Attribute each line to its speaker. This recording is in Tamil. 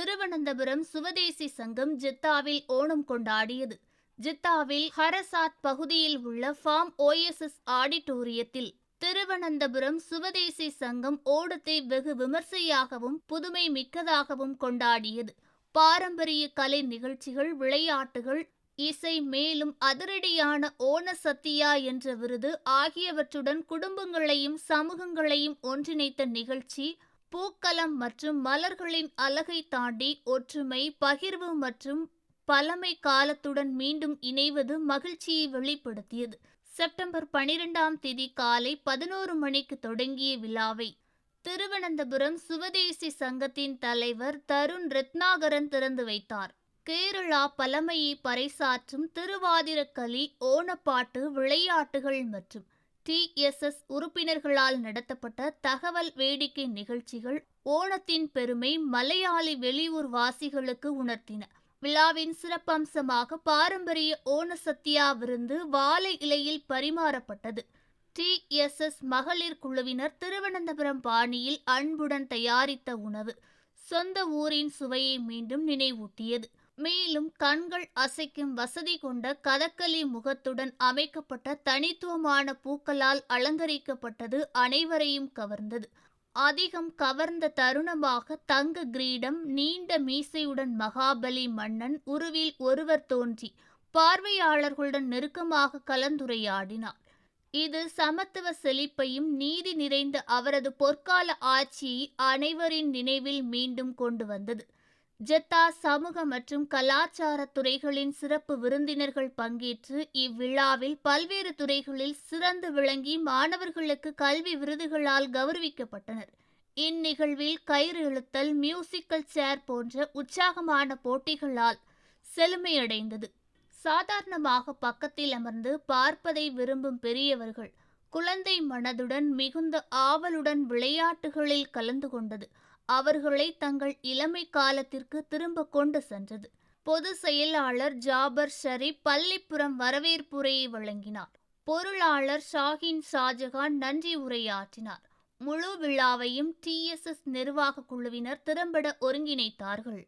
Speaker 1: திருவனந்தபுரம் சுவதேசி சங்கம் ஜித்தாவில் ஓணம் கொண்டாடியது. ஜித்தாவில் ஹரசாத் பகுதியில் உள்ள ஃபார்ம் ஓஎஸ்எஸ் ஆடிட்டோரியத்தில் திருவனந்தபுரம் சுவதேசி சங்கம் ஓணத்தை வெகு விமர்சையாகவும் புதுமை மிக்கதாகவும் கொண்டாடியது. பாரம்பரிய கலை நிகழ்ச்சிகள் விளையாட்டுகள் இசை மேலும் அதிரடியான ஓண சத்தியா என்ற விருது ஆகியவற்றுடன் குடும்பங்களையும் சமூகங்களையும் ஒன்றிணைத்த நிகழ்ச்சி பூக்களம் மற்றும் மலர்களின் அழகை தாண்டி ஒற்றுமை பகிர்வு மற்றும் பழமை காலத்துடன் மீண்டும் இணைவது மகிழ்ச்சியை வெளிப்படுத்தியது. செப்டம்பர் பனிரெண்டாம் தேதி காலை பதினோரு மணிக்கு தொடங்கிய விழாவை திருவனந்தபுரம் சுவதேசி சங்கத்தின் தலைவர் தருண் ரத்னாகரன் திறந்து வைத்தார். கேரளா பழமையை பறைசாற்றும் திருவாதிரக்களி ஓணப்பாட்டு விளையாட்டுகள் மற்றும் டிஎஸ்எஸ் உறுப்பினர்களால் நடத்தப்பட்ட தகவல் வேடிக்கை நிகழ்ச்சிகள் ஓணத்தின் பெருமை மலையாளி வெளியூர் வாசிகளுக்கு உணர்த்தின. விழாவின் சிறப்பம்சமாக பாரம்பரிய ஓண சத்தியா விருந்து வாழை இலையில் பரிமாறப்பட்டது. டிஎஸ்எஸ் மகளிர் குழுவினர் திருவனந்தபுரம் பாணியில் அன்புடன் தயாரித்த உணவு. சொந்த ஊரின் சுவையை மீண்டும் நினைவூட்டியது. மேலும் கண்கள் அசைக்கும் வசதி கொண்ட கதகளி முகத்துடன் அமைக்கப்பட்ட தனித்துவமான பூக்களால் அலங்கரிக்கப்பட்டது அனைவரையும் கவர்ந்தது. அதிகம் கவர்ந்த தருணமாக தங்க கிரீடம் நீண்ட மீசையுடன் மகாபலி மன்னன் உருவில் ஒருவர் தோன்றி பார்வையாளர்களுடன் நெருக்கமாக கலந்துரையாடினார். இது சமத்துவ செழிப்பையும் நீதி நிறைந்த அவரது பொற்கால ஆட்சியை அனைவரின் நினைவில் மீண்டும் கொண்டு வந்தது. ஜெத்தா சமூக மற்றும் கலாச்சார துறைகளின் சிறப்பு விருந்தினர்கள் பங்கேற்று இவ்விழாவில் பல்வேறு துறைகளில் சிறந்து விளங்கி மாணவர்களுக்கு கல்வி விருதுகளால் கௌரவிக்கப்பட்டனர். இந்நிகழ்வில் கயிறு இழுத்தல் மியூசிக்கல் சேர் போன்ற உற்சாகமான போட்டிகளால் செழுமையடைந்தது. சாதாரணமாக பக்கத்தில் அமர்ந்து பார்ப்பதை விரும்பும் பெரியவர்கள் குழந்தை மனதுடன் மிகுந்த ஆவலுடன் விளையாட்டுகளில் கலந்து கொண்டது. அவர்களை தங்கள் இளமை காலத்திற்கு திரும்ப கொண்டு சென்றது. பொது செயலாளர் ஜாபர் ஷரீப் பள்ளிப்புறம் வரவேற்புரையை வழங்கினார். பொருளாளர் ஷாஹின் ஷாஜகான் நன்றி உரையாற்றினார். முழு விழாவையும் டிஎஸ்எஸ் நிர்வாக குழுவினர் திறம்பட ஒருங்கிணைத்தார்கள்.